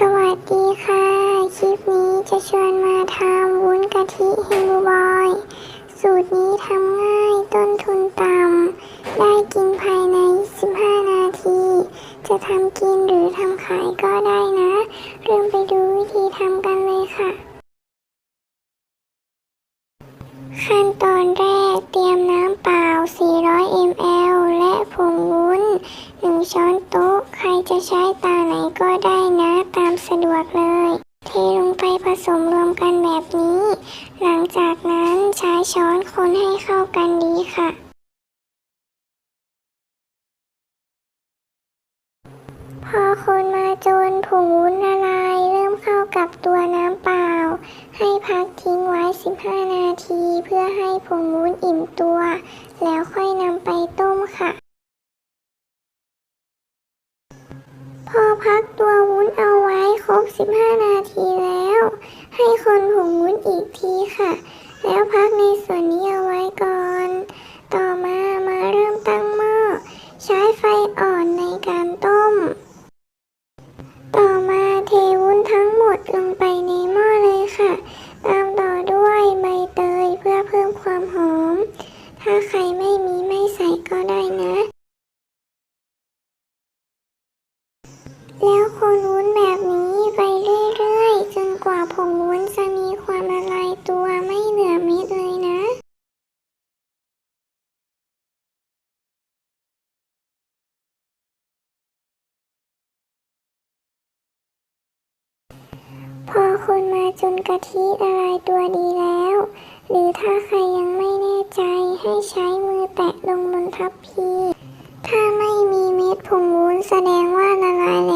สวัสดีค่ะ คลิปนี้จะชวนมาทำวุ้นกะทิเฮงบูบอย สูตรนี้ทำง่ายต้นทุนต่ำ ได้กินภายใน 15 นาที จะทำกินหรือทำขายก็ได้นะ เริ่มไปดูวิธีทำกันเลยค่ะ ขั้นตอนแร สมรวมกันแบบนี้ หลังจากนั้นใช้ช้อนคนให้เข้ากันดีค่ะ พอคนมาจนผงวุ้นละลายเริ่มเข้ากับตัวน้ำเปล่า ให้พักทิ้งไว้ 15 นาทีเพื่อให้ผงวุ้นอิ่มตัว แล้วค่อยนำไปต้มค่ะพอพักตัววุ้นเอาไว้ครบ 15 นาทีแล้ว ให้คนผงวุ้นอีกทีค่ะ แล้วพักในส่วนนี้เอาไว้ก่อน ต่อมามาเริ่มตั้งหม้อ ใช้ไฟอ่อนในการต้ม ต่อมาเทวุ้นทั้งหมดลงไปในหม้อเลยค่ะ ตามต่อด้วยใบเตยเพื่อเพิ่มความหอม ถ้าใครไม่มีไม่ใส่ก็ได้นะ แล้วคน คนมาจนกะทิละลายตัวดีแล้ว หรือถ้าใครยังไม่แน่ใจให้ใช้มือแตะลงบนทัพพี ถ้าไม่มีเม็ดผงวุ้นแสดงว่าละลายแล้ว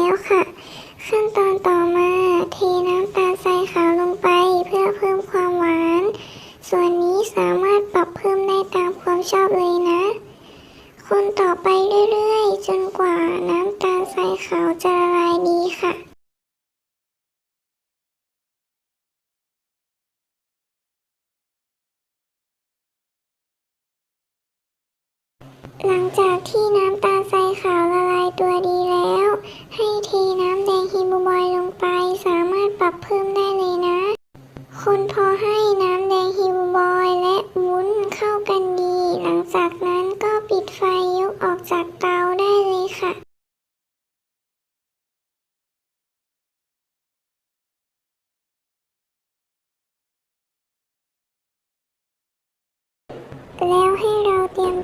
หลังจากที่น้ำตาลทรายขาวละลายตัวดีแล้ว ให้เทน้ำแดงฮิบูบอยลงไป สามารถปรับเพิ่มได้เลยนะ คนพอให้น้ำแดงฮิบูบอยและวุ้นเข้ากันดี หลังจากนั้นก็ปิดไฟยกออกจากเตาได้เลยค่ะแล้วให้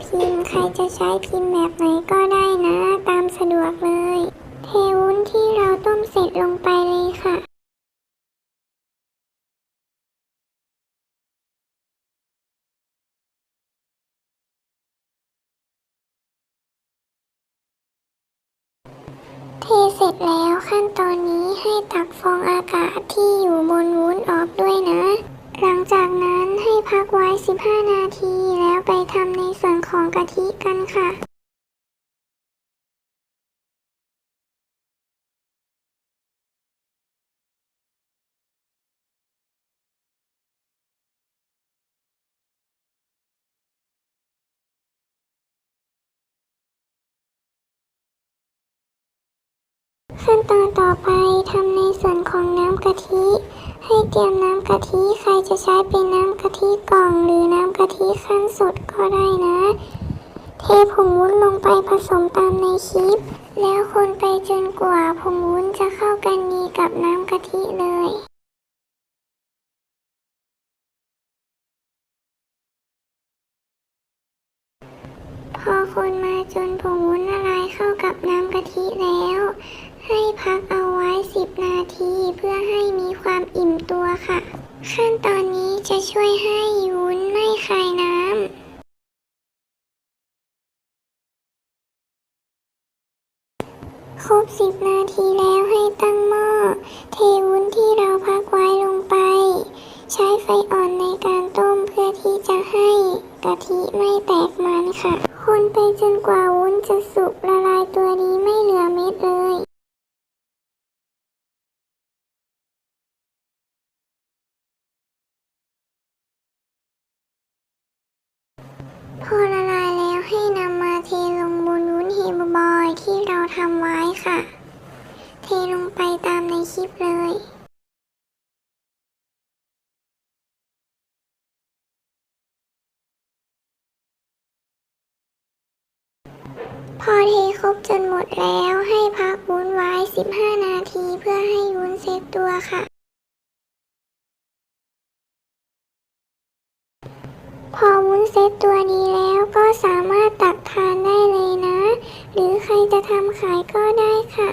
พิมพ์ ใครจะใช้พิมพ์แบบไหนก็ได้นะ ตามสะดวกเลย เทวุ้นที่เราต้มเสร็จลงไปเลยค่ะเทเสร็จแล้วขั้นตอนนี้ให้ตักฟองอากาศที่อยู่บนวุ้นออกด้วยนะ หลังจากนั้นให้พักไว้ 15 นาทีแล้วไปทำในส่วน ของกะทิกันค่ะขั้นตอนต่อไปทำในส่วนของน้ำกะทิ ให้เตรียมน้ำกะทิ ใครจะใช้เป็นน้ำกะทิกล่องหรือ กะทิขั้นสดก็ได้นะ เทผงวุ้นลงไปผสมตามในคลิป แล้วคนไปจนกว่าผงวุ้นจะเข้ากันดีกับน้ำกะทิเลยพอคนมาจนผงวุ้นละลายเข้ากับน้ำกะทิแล้ว ให้พักเอาไว้ 10 นาทีเพื่อให้มีความอิ่มตัวค่ะ ขั้นตอนนี้จะช่วยให้ ครบ10นาทีแล้วให้ตั้งหม้อ เทวุ้นที่เราพักไว้ลงไป ใช้ไฟอ่อนในการต้มเพื่อที่จะให้กะทิไม่แตกมันค่ะ คนไปจนกว่าวุ้นจะสุกละลายตัวดีไม่เหลือเม็ดเลยพอละ ทลงบนวุ้นเฮมบอยที่เราทำไว้ค่ะ เทลงไปตามในคลิปเลยพอเทครบจนหมดแล้วให้พักวุ้นไว้ 15 นาทีเพื่อให้วุ้นเซตตัวค่ะ พอวุ้นเซ็ตตัวดีแล้วก็สามารถตักทานได้เลยนะ หรือใครจะทำขายก็ได้ค่ะ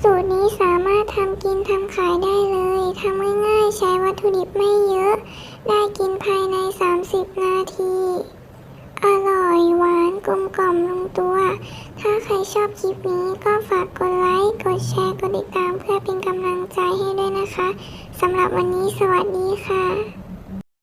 สูตรนี้สามารถทำกินทำขายได้เลยทำง่ายๆใช้วัตถุดิบไม่เยอะ ได้กินภายใน 30 นาที อร่อยหวานกลมกล่อมลงตัว ถ้าใครชอบคลิปนี้ก็ฝากกดไลค์ กดแชร์ กดติดตามเพื่อเป็นกำลังใจให้ด้วยนะคะสำหรับวันนี้สวัสดีค่ะ